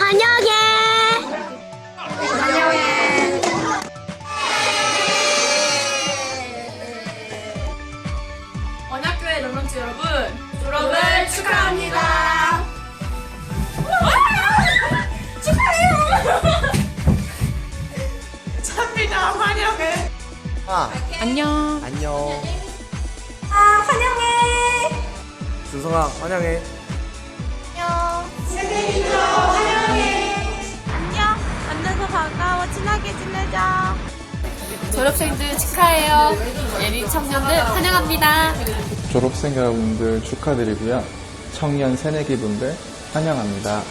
환영해. 언약교회 런런치 여러분 졸업을 축하합니다. 축하해요. 환영해. 아, 안녕. 안녕. 아 환영해. 주성아, 환영해. 친하게 지내자. 졸업생들 축하해요. 예비 청년들 환영합니다. 졸업생 여러분들 축하드리고요. 청년 새내기 분들 환영합니다.